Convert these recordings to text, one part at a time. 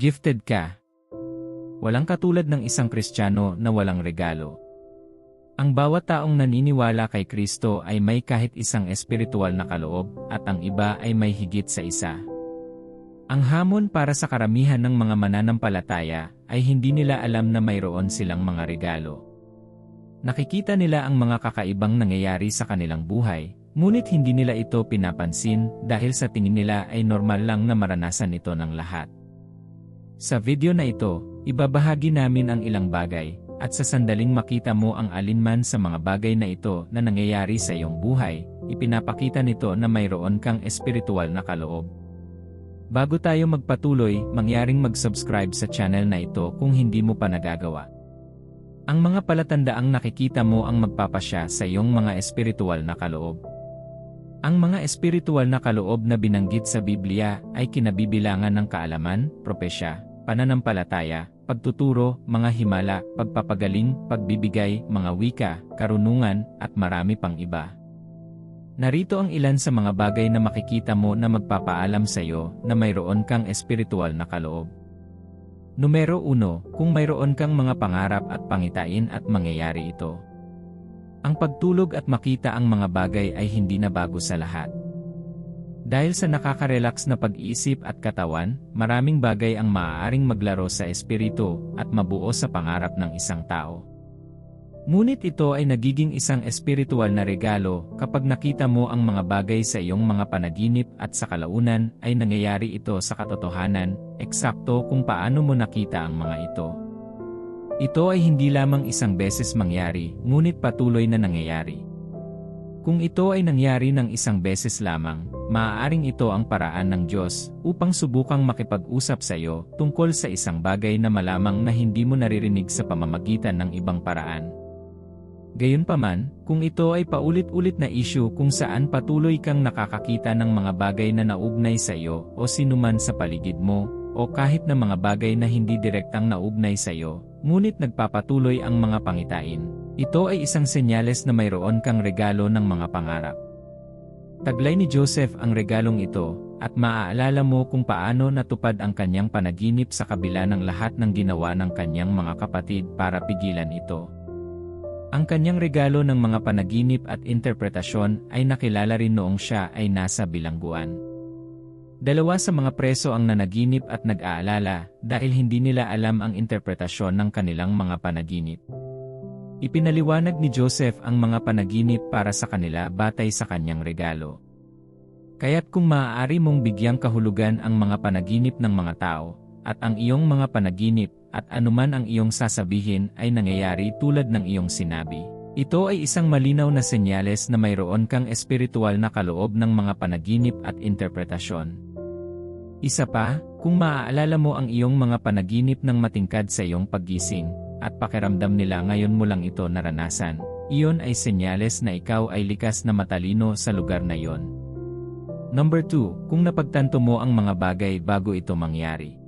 Gifted ka. Walang katulad ng isang Kristiyano na walang regalo. Ang bawat taong naniniwala kay Kristo ay may kahit isang espiritual na kaloob at ang iba ay may higit sa isa. Ang hamon para sa karamihan ng mga mananampalataya ay hindi nila alam na mayroon silang mga regalo. Nakikita nila ang mga kakaibang nangyayari sa kanilang buhay, ngunit hindi nila ito pinapansin dahil sa tingin nila ay normal lang na maranasan ito ng lahat. Sa video na ito, ibabahagi namin ang ilang bagay, at sa sandaling makita mo ang alinman sa mga bagay na ito na nangyayari sa iyong buhay, ipinapakita nito na mayroon kang espiritual na kaloob. Bago tayo magpatuloy, mangyaring mag-subscribe sa channel na ito kung hindi mo pa nagagawa. Ang mga palatandaang nakikita mo ang magpapasya sa iyong mga espiritual na kaloob. Ang mga espiritual na kaloob na binanggit sa Biblia ay kinabibilangan ng kaalaman, propesya, pananampalataya, pagtuturo, mga himala, pagpapagaling, pagbibigay, mga wika, karunungan, at marami pang iba. Narito ang ilan sa mga bagay na makikita mo na magpapaalam sa iyo na mayroon kang espiritual na kaloob. Numero 1, kung mayroon kang mga pangarap at pangitain at mangyayari ito. Ang pagtulog at makita ang mga bagay ay hindi na bago sa lahat. Dahil sa nakaka-relax na pag-iisip at katawan, maraming bagay ang maaaring maglaro sa espiritu at mabuo sa pangarap ng isang tao. Ngunit ito ay nagiging isang espiritual na regalo kapag nakita mo ang mga bagay sa iyong mga panaginip at sa kalaunan ay nangyayari ito sa katotohanan, eksakto kung paano mo nakita ang mga ito. Ito ay hindi lamang isang beses mangyari, ngunit patuloy na nangyayari. Kung ito ay nangyari ng isang beses lamang, maaaring ito ang paraan ng Diyos upang subukang makipag-usap sa iyo tungkol sa isang bagay na malamang na hindi mo naririnig sa pamamagitan ng ibang paraan. Gayunpaman, kung ito ay paulit-ulit na issue kung saan patuloy kang nakakakita ng mga bagay na naugnay sa iyo o sinuman sa paligid mo, o kahit na mga bagay na hindi direktang naugnay sa iyo, ngunit nagpapatuloy ang mga pangitain, ito ay isang senyales na mayroon kang regalo ng mga pangarap. Taglay ni Joseph ang regalong ito, at maaalala mo kung paano natupad ang kanyang panaginip sa kabila ng lahat ng ginawa ng kanyang mga kapatid para pigilan ito. Ang kanyang regalo ng mga panaginip at interpretasyon ay nakilala rin noong siya ay nasa bilangguan. Dalawa sa mga preso ang nanaginip at nag-aalala dahil hindi nila alam ang interpretasyon ng kanilang mga panaginip. Ipinaliwanag ni Joseph ang mga panaginip para sa kanila batay sa kanyang regalo. Kaya't kung maaari mong bigyang kahulugan ang mga panaginip ng mga tao, at ang iyong mga panaginip, at anuman ang iyong sasabihin ay nangyayari tulad ng iyong sinabi. Ito ay isang malinaw na senyales na mayroon kang espiritual na kaloob ng mga panaginip at interpretasyon. Isa pa, kung maaalala mo ang iyong mga panaginip ng matingkad sa iyong paggising, at pakiramdam nila ngayon mo lang ito naranasan, iyon ay senyales na ikaw ay likas na matalino sa lugar na iyon. Number 2, kung napagtanto mo ang mga bagay bago ito mangyari.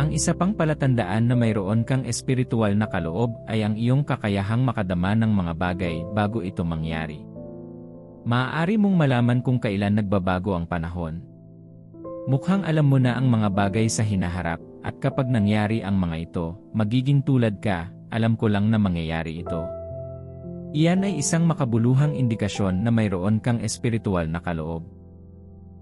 Ang isa pang palatandaan na mayroon kang espiritual na kaloob ay ang iyong kakayahang makadama ng mga bagay bago ito mangyari. Maaari mong malaman kung kailan nagbabago ang panahon. Mukhang alam mo na ang mga bagay sa hinaharap, at kapag nangyari ang mga ito, magiging tulad ka, alam ko lang na mangyayari ito. Iyan ay isang makabuluhang indikasyon na mayroon kang espiritual na kaloob.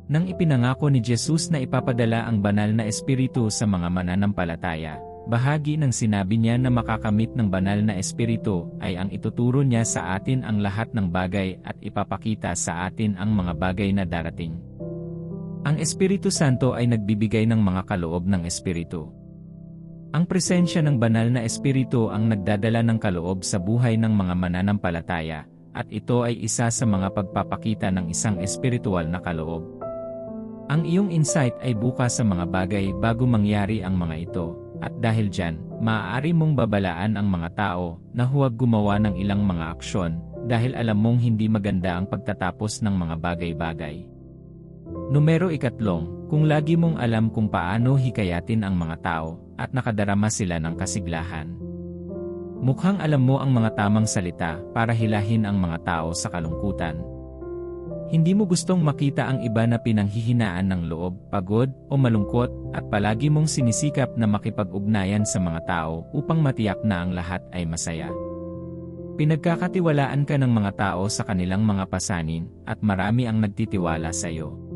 Nang ipinangako ni Jesus na ipapadala ang banal na espiritu sa mga mananampalataya, bahagi ng sinabi niya na makakamit ng banal na espiritu ay ang ituturo niya sa atin ang lahat ng bagay at ipapakita sa atin ang mga bagay na darating. Ang Espiritu Santo ay nagbibigay ng mga kaloob ng Espiritu. Ang presensya ng banal na Espiritu ang nagdadala ng kaloob sa buhay ng mga mananampalataya, at ito ay isa sa mga pagpapakita ng isang espiritual na kaloob. Ang iyong insight ay bukas sa mga bagay bago mangyari ang mga ito, at dahil dyan, maaari mong babalaan ang mga tao na huwag gumawa ng ilang mga aksyon dahil alam mong hindi maganda ang pagtatapos ng mga bagay-bagay. Numero ikatlong, kung lagi mong alam kung paano hikayatin ang mga tao, at nakadarama sila ng kasiglahan. Mukhang alam mo ang mga tamang salita para hilahin ang mga tao sa kalungkutan. Hindi mo gustong makita ang iba na pinanghihinaan ng loob, pagod, o malungkot, at palagi mong sinisikap na makipag-ugnayan sa mga tao upang matiyak na ang lahat ay masaya. Pinagkakatiwalaan ka ng mga tao sa kanilang mga pasanin, at marami ang nagtitiwala sa iyo.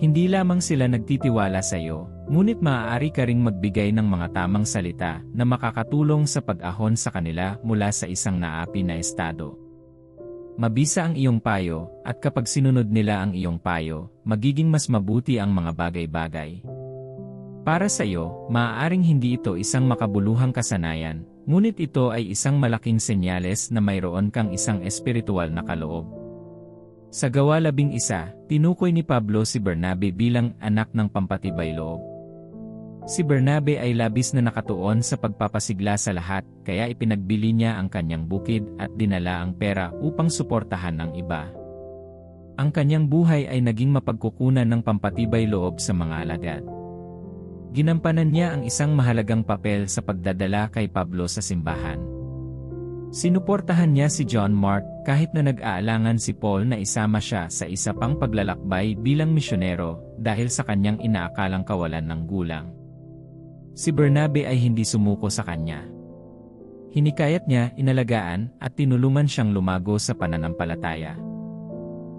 Hindi lamang sila nagtitiwala sa iyo, ngunit maaari ka ring magbigay ng mga tamang salita na makakatulong sa pag-ahon sa kanila mula sa isang naapi na estado. Mabisa ang iyong payo, at kapag sinunod nila ang iyong payo, magiging mas mabuti ang mga bagay-bagay. Para sa iyo, maaaring hindi ito isang makabuluhang kasanayan, ngunit ito ay isang malaking senyales na mayroon kang isang espiritual na kaloob. Sa gawa labing isa, tinukoy ni Pablo si Bernabe bilang anak ng pampatibay loob. Si Bernabe ay labis na nakatuon sa pagpapasigla sa lahat, kaya ipinagbili niya ang kanyang bukid at dinala ang pera upang suportahan ang iba. Ang kanyang buhay ay naging mapagkukunan ng pampatibay loob sa mga alagad. Ginampanan niya ang isang mahalagang papel sa pagdadala kay Pablo sa simbahan. Sinuportahan niya si John Mark kahit na nag-aalangan si Paul na isama siya sa isa pang paglalakbay bilang misyonero dahil sa kanyang inaakalang kawalan ng gulang. Si Bernabe ay hindi sumuko sa kanya. Hinikayat niya, inalagaan, at tinulungan siyang lumago sa pananampalataya.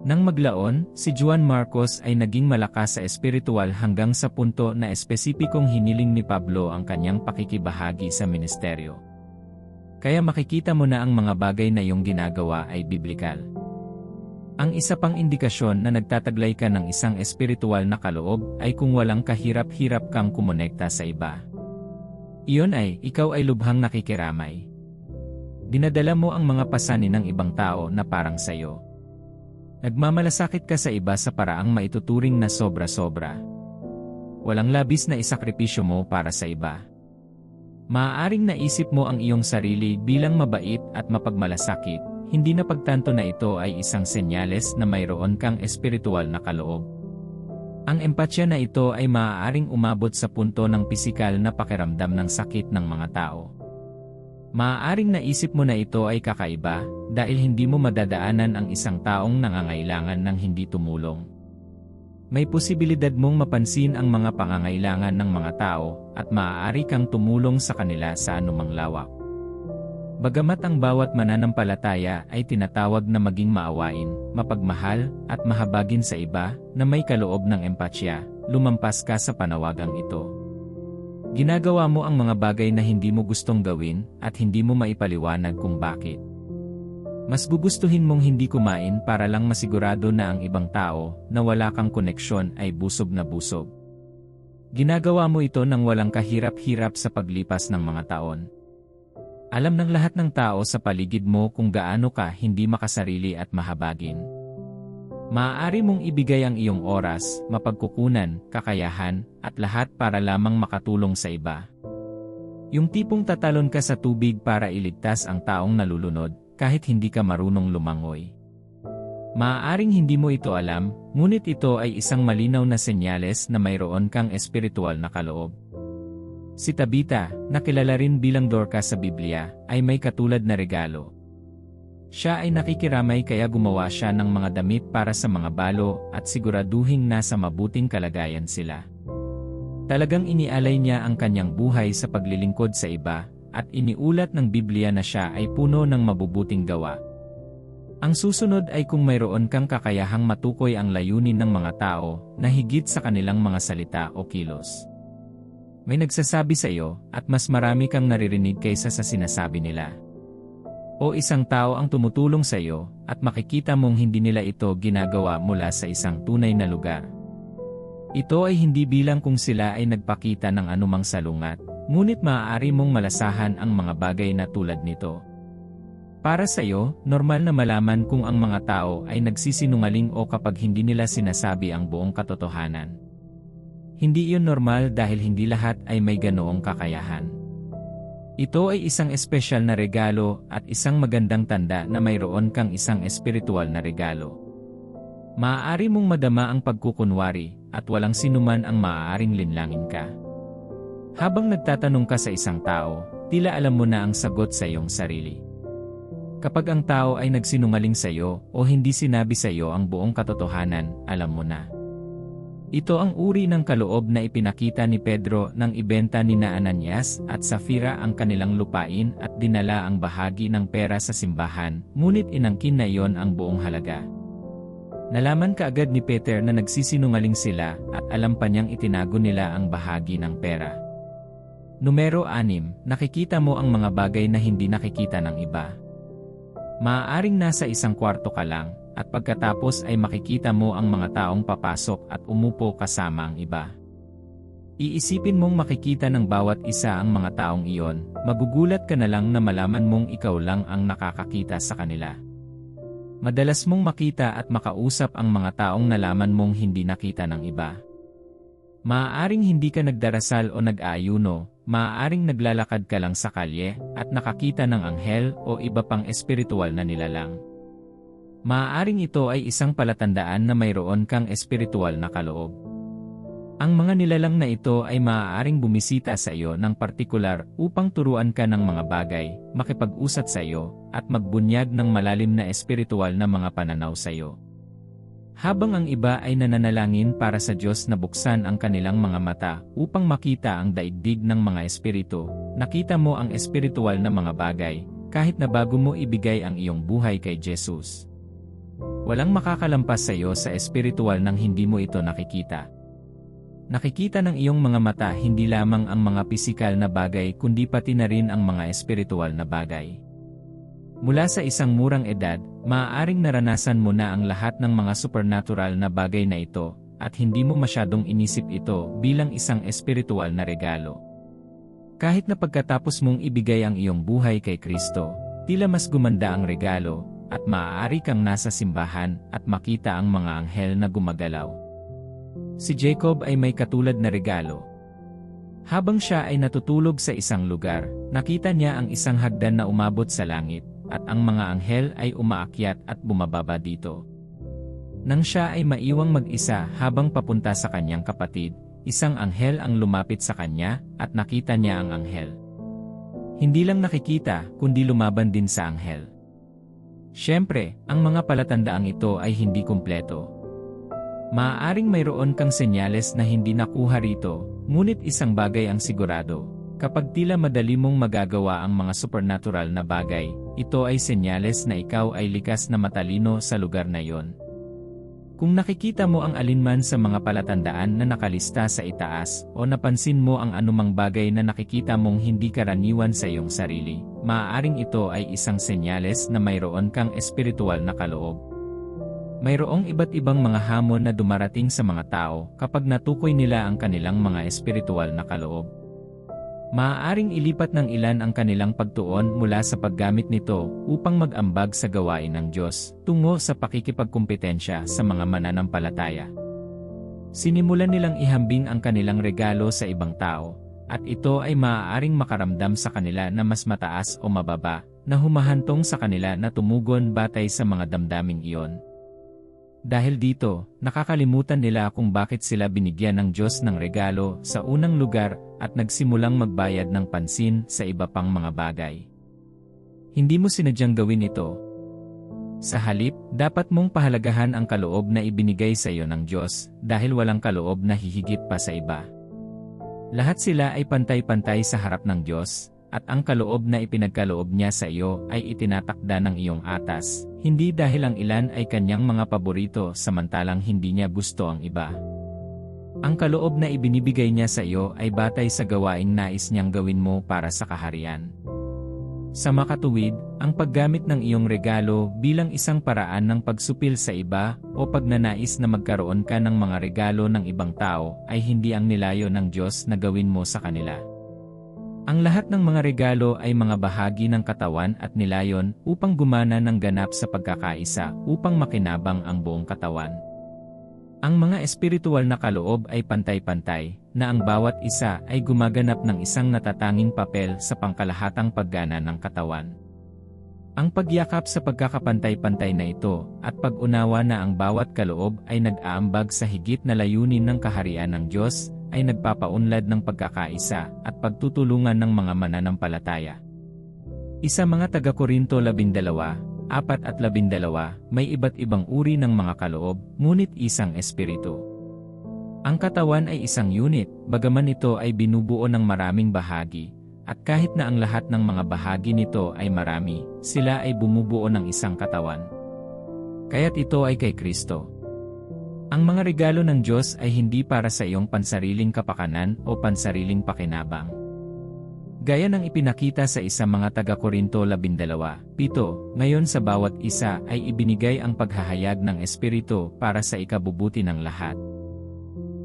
Nang maglaon, si Juan Marcos ay naging malakas sa espiritual hanggang sa punto na espesipikong hiniling ni Pablo ang kanyang pakikibahagi sa ministeryo. Kaya makikita mo na ang mga bagay na iyong ginagawa ay biblikal. Ang isa pang indikasyon na nagtataglay ka ng isang espiritual na kaloob ay kung walang kahirap-hirap kang kumonekta sa iba. Iyon ay, ikaw ay lubhang nakikiramay. Dinadala mo ang mga pasanin ng ibang tao na parang sayo. Nagmamalasakit ka sa iba sa paraang maituturing na sobra-sobra. Walang labis na isakripisyo mo para sa iba. Maaaring naisip mo ang iyong sarili bilang mabait at mapagmalasakit, hindi na pagtanto na ito ay isang senyales na mayroon kang espiritual na kaloob. Ang empatya na ito ay maaaring umabot sa punto ng pisikal na pakiramdam ng sakit ng mga tao. Maaaring naisip mo na ito ay kakaiba dahil hindi mo madadaanan ang isang taong nangangailangan ng hindi tumulong. May posibilidad mong mapansin ang mga pangangailangan ng mga tao at maaari kang tumulong sa kanila sa anumang lawak. Bagamat ang bawat mananampalataya ay tinatawag na maging maawain, mapagmahal, at mahabagin sa iba, na may kaloob ng empatya, lumampas ka sa panawagang ito. Ginagawa mo ang mga bagay na hindi mo gustong gawin, at hindi mo maipaliwanag kung bakit. Mas gugustuhin mong hindi kumain para lang masigurado na ang ibang tao, na wala kang koneksyon ay busog na busog. Ginagawa mo ito nang walang kahirap-hirap sa paglipas ng mga taon. Alam ng lahat ng tao sa paligid mo kung gaano ka hindi makasarili at mahabagin. Maaari mong ibigay ang iyong oras, mapagkukunan, kakayahan, at lahat para lamang makatulong sa iba. Yung tipong tatalon ka sa tubig para iligtas ang taong nalulunod, kahit hindi ka marunong lumangoy. Maaaring hindi mo ito alam, ngunit ito ay isang malinaw na senyales na mayroon kang espiritual na kaloob. Si Tabita, na kilala rin bilang Dorcas sa Biblia, ay may katulad na regalo. Siya ay nakikiramay kaya gumawa siya ng mga damit para sa mga balo at siguraduhing nasa mabuting kalagayan sila. Talagang inialay niya ang kanyang buhay sa paglilingkod sa iba, at iniulat ng Biblia na siya ay puno ng mabubuting gawa. Ang susunod ay kung mayroon kang kakayahang matukoy ang layunin ng mga tao na higit sa kanilang mga salita o kilos. May nagsasabi sa iyo at mas marami kang naririnig kaysa sa sinasabi nila. O isang tao ang tumutulong sa iyo at makikita mong hindi nila ito ginagawa mula sa isang tunay na lugar. Ito ay hindi bilang kung sila ay nagpakita ng anumang salungat, ngunit maaari mong malasahan ang mga bagay na tulad nito. Para sa iyo, normal na malaman kung ang mga tao ay nagsisinungaling o kapag hindi nila sinasabi ang buong katotohanan. Hindi iyon normal dahil hindi lahat ay may ganoong kakayahan. Ito ay isang espesyal na regalo at isang magandang tanda na mayroon kang isang espiritual na regalo. Maaari mong madama ang pagkukunwari at walang sinuman ang maaaring linlangin ka. Habang nagtatanong ka sa isang tao, tila alam mo na ang sagot sa iyong sarili. Kapag ang tao ay nagsinungaling sa iyo o hindi sinabi sa iyo ang buong katotohanan, alam mo na. Ito ang uri ng kaloob na ipinakita ni Pedro nang ibenta ni na Ananias at Safira ang kanilang lupain at dinala ang bahagi ng pera sa simbahan, ngunit inangkin na iyon ang buong halaga. Nalaman kaagad ni Peter na nagsisinungaling sila at alam pa niyang itinago nila ang bahagi ng pera. Numero 6, nakikita mo ang mga bagay na hindi nakikita ng iba. Maaaring nasa isang kwarto ka lang, at pagkatapos ay makikita mo ang mga taong papasok at umupo kasama ang iba. Iisipin mong makikita ng bawat isa ang mga taong iyon, magugulat ka na lang na malaman mong ikaw lang ang nakakakita sa kanila. Madalas mong makita at makausap ang mga taong nalaman mong hindi nakita ng iba. Maaaring hindi ka nagdarasal o nag-aayuno, maaaring naglalakad ka lang sa kalye at nakakita ng anghel o iba pang espiritual na nilalang. Maaaring ito ay isang palatandaan na mayroon kang espiritual na kaloob. Ang mga nilalang na ito ay maaaring bumisita sa iyo ng partikular upang turuan ka ng mga bagay, makipag-usat sa iyo, at magbunyag ng malalim na espiritual na mga pananaw sa iyo. Habang ang iba ay nananalangin para sa Diyos na buksan ang kanilang mga mata upang makita ang daigdig ng mga espiritu, nakita mo ang espiritual na mga bagay, kahit na bago mo ibigay ang iyong buhay kay Jesus. Walang makakalampas sa iyo sa espiritual nang hindi mo ito nakikita. Nakikita ng iyong mga mata hindi lamang ang mga pisikal na bagay kundi pati na rin ang mga espiritual na bagay. Mula sa isang murang edad, maaaring naranasan mo na ang lahat ng mga supernatural na bagay na ito, at hindi mo masyadong inisip ito bilang isang espiritual na regalo. Kahit na pagkatapos mong ibigay ang iyong buhay kay Kristo, tila mas gumanda ang regalo, at maaari kang nasa simbahan at makita ang mga anghel na gumagalaw. Si Jacob ay may katulad na regalo. Habang siya ay natutulog sa isang lugar, nakita niya ang isang hagdan na umabot sa langit, at ang mga anghel ay umaakyat at bumababa dito. Nang siya ay maiwang mag-isa habang papunta sa kanyang kapatid, isang anghel ang lumapit sa kanya at nakita niya ang anghel. Hindi lang nakikita, kundi lumaban din sa anghel. Siyempre, ang mga palatandaang ito ay hindi kumpleto. Maaaring mayroon kang senyales na hindi nakuha rito, ngunit isang bagay ang sigurado. Kapag tila madali mong magagawa ang mga supernatural na bagay, ito ay senyales na ikaw ay likas na matalino sa lugar na iyon. Kung nakikita mo ang alinman sa mga palatandaan na nakalista sa itaas o napansin mo ang anumang bagay na nakikita mong hindi karaniwan sa iyong sarili, maaaring ito ay isang senyales na mayroon kang espiritual na kaloob. Mayroong iba't ibang mga hamon na dumarating sa mga tao kapag natukoy nila ang kanilang mga espiritual na kaloob. Maaaring ilipat ng ilan ang kanilang pagtuon mula sa paggamit nito upang mag-ambag sa gawain ng Diyos tungo sa pakikipagkumpetensya sa mga mananampalataya. Sinimulan nilang ihambing ang kanilang regalo sa ibang tao, at ito ay maaaring makaramdam sa kanila na mas mataas o mababa, na humahantong sa kanila na tumugon batay sa mga damdaming iyon. Dahil dito, nakakalimutan nila kung bakit sila binigyan ng Diyos ng regalo sa unang lugar at nagsimulang magbayad ng pansin sa iba pang mga bagay. Hindi mo sinadyang gawin ito. Sa halip, dapat mong pahalagahan ang kaloob na ibinigay sa iyo ng Diyos dahil walang kaloob na hihigit pa sa iba. Lahat sila ay pantay-pantay sa harap ng Diyos, at ang kaloob na ipinagkaloob niya sa iyo ay itinatakda ng iyong atas, hindi dahil ang ilan ay kanyang mga paborito samantalang hindi niya gusto ang iba. Ang kaloob na ibinibigay niya sa iyo ay batay sa gawaing nais niyang gawin mo para sa kaharian. Sa makatuwid, ang paggamit ng iyong regalo bilang isang paraan ng pagsupil sa iba o pagnanais na magkaroon ka ng mga regalo ng ibang tao ay hindi ang nilayo ng Diyos na gawin mo sa kanila. Ang lahat ng mga regalo ay mga bahagi ng katawan at nilayon upang gumana ng ganap sa pagkakaisa upang makinabang ang buong katawan. Ang mga espiritual na kaloob ay pantay-pantay, na ang bawat isa ay gumaganap ng isang natatanging papel sa pangkalahatang paggana ng katawan. Ang pagyakap sa pagkakapantay-pantay na ito at pag-unawa na ang bawat kaloob ay nag-aambag sa higit na layunin ng kaharian ng Diyos ay nagpapaunlad ng pagkakaisa at pagtutulungan ng mga mananampalataya. Isa mga taga-Korinto 12, 4 at 12, may iba't ibang uri ng mga kaloob, ngunit isang espiritu. Ang katawan ay isang unit, bagaman ito ay binubuo ng maraming bahagi, at kahit na ang lahat ng mga bahagi nito ay marami, sila ay bumubuo ng isang katawan. Kaya't ito ay kay Kristo. Ang mga regalo ng Diyos ay hindi para sa iyong pansariling kapakanan o pansariling pakinabang. Gaya ng ipinakita sa isa mga taga-Korinto 12, pito, ngayon sa bawat isa ay ibinigay ang paghahayag ng Espiritu para sa ikabubuti ng lahat.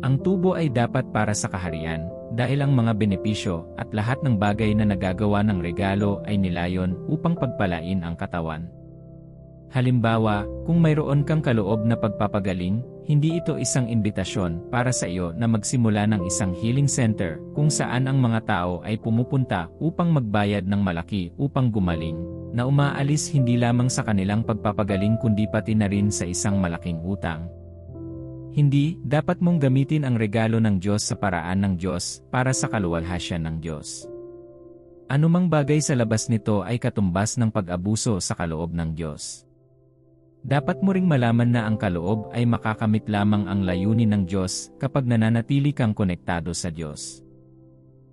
Ang tubo ay dapat para sa kaharian, dahil ang mga benepisyo at lahat ng bagay na nagagawa ng regalo ay nilayon upang pagpalain ang katawan. Halimbawa, kung mayroon kang kaloob na pagpapagaling, hindi ito isang imbitasyon para sa iyo na magsimula ng isang healing center kung saan ang mga tao ay pumupunta upang magbayad ng malaki upang gumaling, na umaalis hindi lamang sa kanilang pagpapagaling kundi pati na rin sa isang malaking utang. Hindi, dapat mong gamitin ang regalo ng Diyos sa paraan ng Diyos para sa kaluwalhasyan ng Diyos. Anumang bagay sa labas nito ay katumbas ng pag-abuso sa kaloob ng Diyos. Dapat mo ring malaman na ang kaloob ay makakamit lamang ang layunin ng Diyos kapag nananatili kang konektado sa Diyos.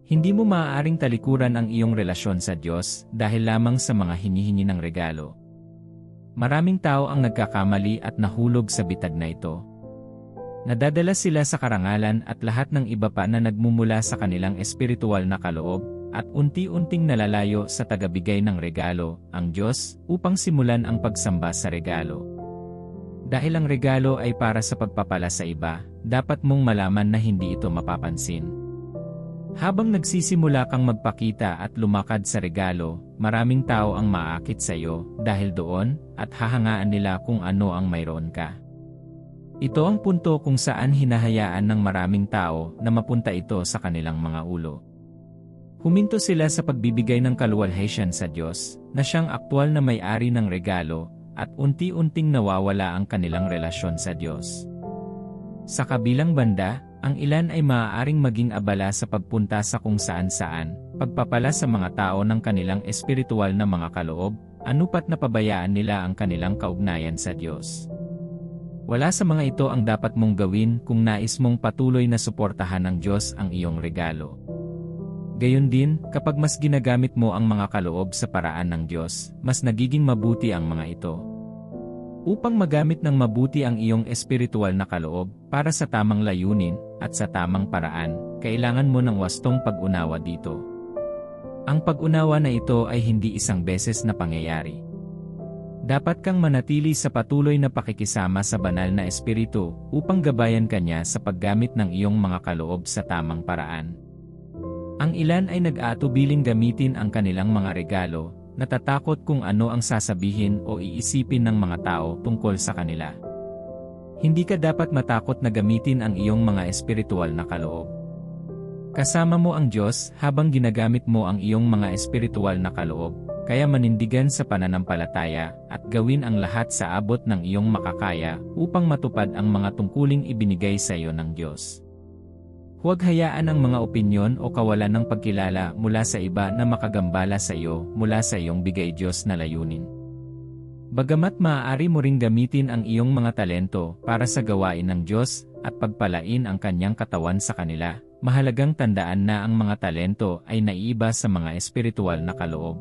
Hindi mo maaaring talikuran ang iyong relasyon sa Diyos dahil lamang sa mga hinihingi ng regalo. Maraming tao ang nagkakamali at nahulog sa bitag na ito. Nadadala sila sa karangalan at lahat ng iba pa na nagmumula sa kanilang espiritual na kaloob at unti-unting nalalayo sa tagabigay ng regalo, ang Diyos, upang simulan ang pagsamba sa regalo. Dahil ang regalo ay para sa pagpapala sa iba, dapat mong malaman na hindi ito mapapansin. Habang nagsisimula kang magpakita at lumakad sa regalo, maraming tao ang maakit sa iyo dahil doon at hahangaan nila kung ano ang mayroon ka. Ito ang punto kung saan hinahayaan ng maraming tao na mapunta ito sa kanilang mga ulo. Huminto sila sa pagbibigay ng kaluwalhatian sa Diyos, na siyang aktwal na may-ari ng regalo, at unti-unting nawawala ang kanilang relasyon sa Diyos. Sa kabilang banda, ang ilan ay maaaring maging abala sa pagpunta sa kung saan-saan, pagpapala sa mga tao ng kanilang espiritual na mga kaloob, anupat na pabayaan nila ang kanilang kaugnayan sa Diyos. Wala sa mga ito ang dapat mong gawin kung nais mong patuloy na suportahan ng Diyos ang iyong regalo. Gayon din, kapag mas ginagamit mo ang mga kaloob sa paraan ng Diyos, mas nagiging mabuti ang mga ito. Upang magamit ng mabuti ang iyong espiritual na kaloob para sa tamang layunin at sa tamang paraan, kailangan mo ng wastong pag-unawa dito. Ang pag-unawa na ito ay hindi isang beses na pangyayari. Dapat kang manatili sa patuloy na pakikisama sa banal na espiritu upang gabayan kanya sa paggamit ng iyong mga kaloob sa tamang paraan. Ang ilan ay nag-aatubiling gamitin ang kanilang mga regalo, natatakot kung ano ang sasabihin o iisipin ng mga tao tungkol sa kanila. Hindi ka dapat matakot na gamitin ang iyong mga espiritual na kaloob. Kasama mo ang Diyos habang ginagamit mo ang iyong mga espiritual na kaloob, kaya manindigan sa pananampalataya at gawin ang lahat sa abot ng iyong makakaya upang matupad ang mga tungkuling ibinigay sa iyo ng Diyos. Huwag hayaan ang mga opinyon o kawalan ng pagkilala mula sa iba na makagambala sa iyo mula sa iyong bigay Diyos na layunin. Bagamat maaari mo ring gamitin ang iyong mga talento para sa gawain ng Diyos at pagpalain ang kanyang katawan sa kanila, mahalagang tandaan na ang mga talento ay naiiba sa mga espiritual na kaloob.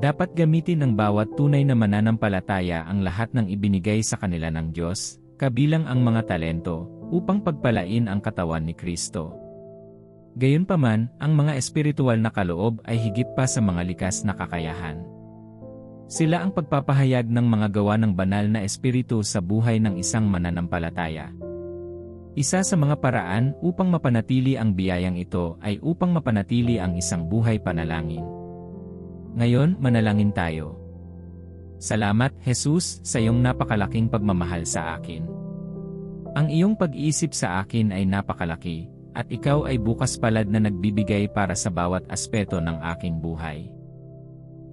Dapat gamitin ng bawat tunay na mananampalataya ang lahat ng ibinigay sa kanila ng Diyos, kabilang ang mga talento, upang pagpalain ang katawan ni Kristo. Gayunpaman, ang mga espiritual na kaloob ay higit pa sa mga likas na kakayahan. Sila ang pagpapahayag ng mga gawa ng banal na espiritu sa buhay ng isang mananampalataya. Isa sa mga paraan upang mapanatili ang biyayang ito ay upang mapanatili ang isang buhay panalangin. Ngayon, manalangin tayo. Salamat, Jesus, sa iyong napakalaking pagmamahal sa akin. Ang iyong pag-iisip sa akin ay napakalaki, at ikaw ay bukas palad na nagbibigay para sa bawat aspeto ng aking buhay.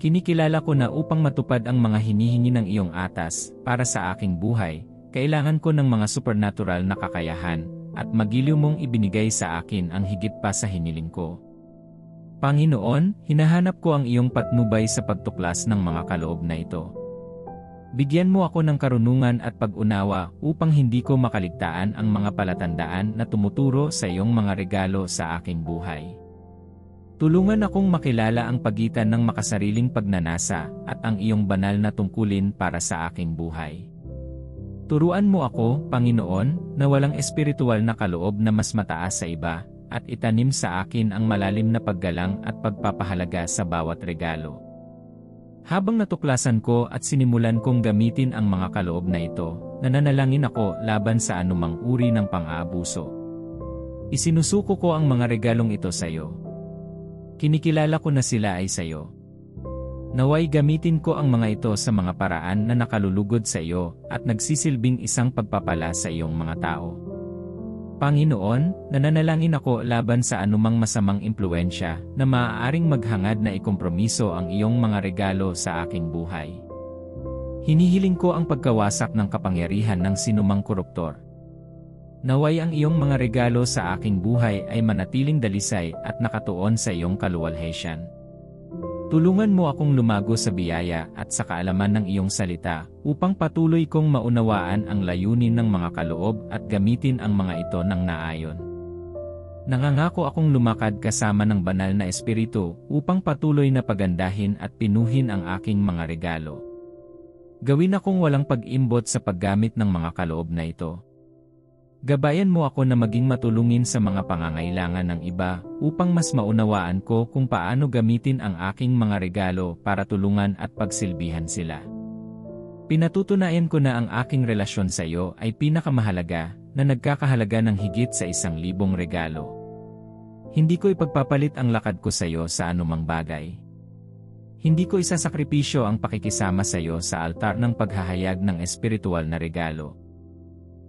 Kinikilala ko na upang matupad ang mga hinihingi ng iyong atas para sa aking buhay, kailangan ko ng mga supernatural na kakayahan, at magiliw mong ibinigay sa akin ang higit pa sa hiniling ko. Panginoon, hinahanap ko ang iyong patnubay sa pagtuklas ng mga kaloob na ito. Bigyan mo ako ng karunungan at pag-unawa upang hindi ko makaligtaan ang mga palatandaan na tumuturo sa iyong mga regalo sa aking buhay. Tulungan akong makilala ang pagitan ng makasariling pagnanasa at ang iyong banal na tungkulin para sa aking buhay. Turuan mo ako, Panginoon, na walang espiritual na kaloob na mas mataas sa iba, at itanim sa akin ang malalim na paggalang at pagpapahalaga sa bawat regalo. Habang natuklasan ko at sinimulan kong gamitin ang mga kaloob na ito, nananalangin ako laban sa anumang uri ng pang-aabuso. Isinusuko ko ang mga regalong ito sa iyo. Kinikilala ko na sila ay sa iyo. Naway gamitin ko ang mga ito sa mga paraan na nakalulugod sa iyo at nagsisilbing isang pagpapala sa iyong mga tao. Panginoon, nananalangin ako laban sa anumang masamang impluensya na maaaring maghangad na ikompromiso ang iyong mga regalo sa aking buhay. Hinihiling ko ang pagkawasak ng kapangyarihan ng sinumang koruptor. Naway ang iyong mga regalo sa aking buhay ay manatiling dalisay at nakatuon sa iyong kaluwalhatian. Tulungan mo akong lumago sa biyaya at sa kaalaman ng iyong salita, upang patuloy kong maunawaan ang layunin ng mga kaloob at gamitin ang mga ito ng naayon. Nangangako akong lumakad kasama ng banal na espiritu upang patuloy na pagandahin at pinuhin ang aking mga regalo. Gawin akong walang pag-imbot sa paggamit ng mga kaloob na ito. Gabayan mo ako na maging matulungin sa mga pangangailangan ng iba upang mas maunawaan ko kung paano gamitin ang aking mga regalo para tulungan at pagsilbihan sila. Pinatutunayan ko na ang aking relasyon sa iyo ay pinakamahalaga na nagkakahalaga ng higit sa isang libong regalo. Hindi ko ipagpapalit ang lakad ko sa iyo sa anumang bagay. Hindi ko isasakripisyo ang pakikisama sa iyo sa altar ng paghahayag ng espiritual na regalo.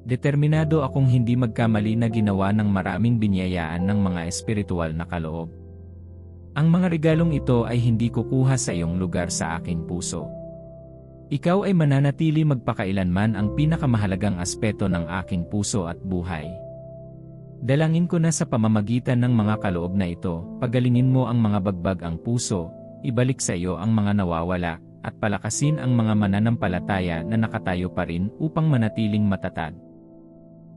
Determinado akong hindi magkamali na ginawa ng maraming binyayaan ng mga espiritual na kaloob. Ang mga regalong ito ay hindi kukuha sa iyong lugar sa aking puso. Ikaw ay mananatili magpakailanman ang pinakamahalagang aspeto ng aking puso at buhay. Dalangin ko na sa pamamagitan ng mga kaloob na ito, pagalingin mo ang mga bagbag ang puso, ibalik sa iyo ang mga nawawala, at palakasin ang mga mananampalataya na nakatayo pa rin upang manatiling matatag.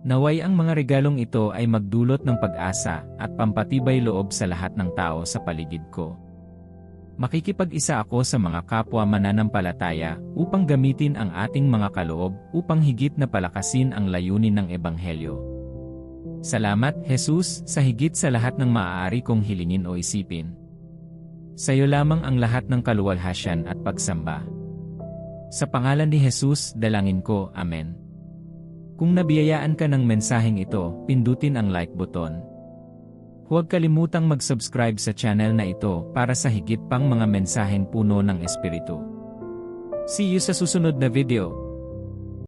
Naway ang mga regalong ito ay magdulot ng pag-asa at pampatibay loob sa lahat ng tao sa paligid ko. Makikipag-isa ako sa mga kapwa mananampalataya upang gamitin ang ating mga kaloob upang higit na palakasin ang layunin ng Ebanghelyo. Salamat, Jesus, sa higit sa lahat ng maaari kong hilingin o isipin. Sa iyo lamang ang lahat ng kaluwalhasyan at pagsamba. Sa pangalan ni Jesus, dalangin ko, Amen. Kung nabiyayaan ka ng mensaheng ito, pindutin ang like button. Huwag kalimutang mag-subscribe sa channel na ito para sa higit pang mga mensaheng puno ng espiritu. See you sa susunod na video.